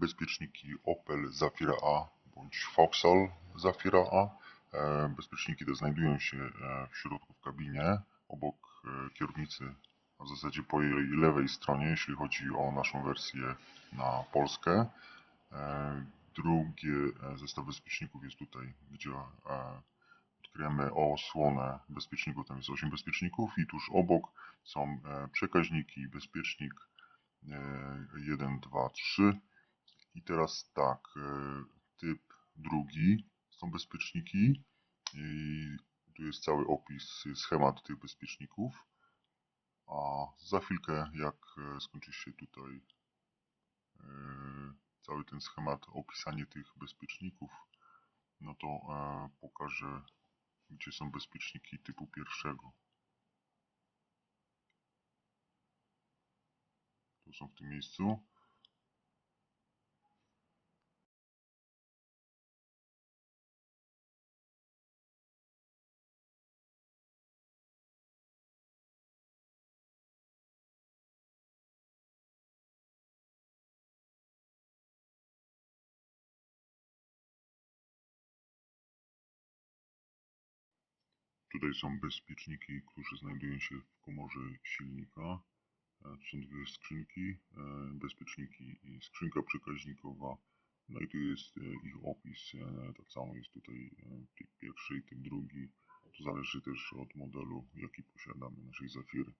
bezpieczniki Opel Zafira A bądź Vauxhall Zafira A. E, Bezpieczniki te znajdują się e, w środku w kabinie, obok e, kierownicy, a w zasadzie po jej lewej stronie, jeśli chodzi o naszą wersję na Polskę. Drugie zestaw bezpieczników jest tutaj, gdzie odkryjemy osłonę bezpieczników. Tam jest 8 bezpieczników i tuż obok są przekaźniki, bezpiecznik 1, 2, 3. I teraz tak, e, typ drugi są bezpieczniki i tu jest cały opis, schemat tych bezpieczników. A za chwilkę, jak e, skończy się tutaj e, cały ten schemat, opisanie tych bezpieczników, no to e, pokażę, gdzie są bezpieczniki typu pierwszego. Tu są w tym miejscu. Tutaj są bezpieczniki, które znajdują się w komorze silnika. E, Tu są dwie skrzynki, e, bezpieczniki i skrzynka przekaźnikowa. No i tu jest e, ich opis. Tak samo jest tutaj typ pierwszy i typ drugi. To zależy też od modelu, jaki posiadamy naszej Zafiry.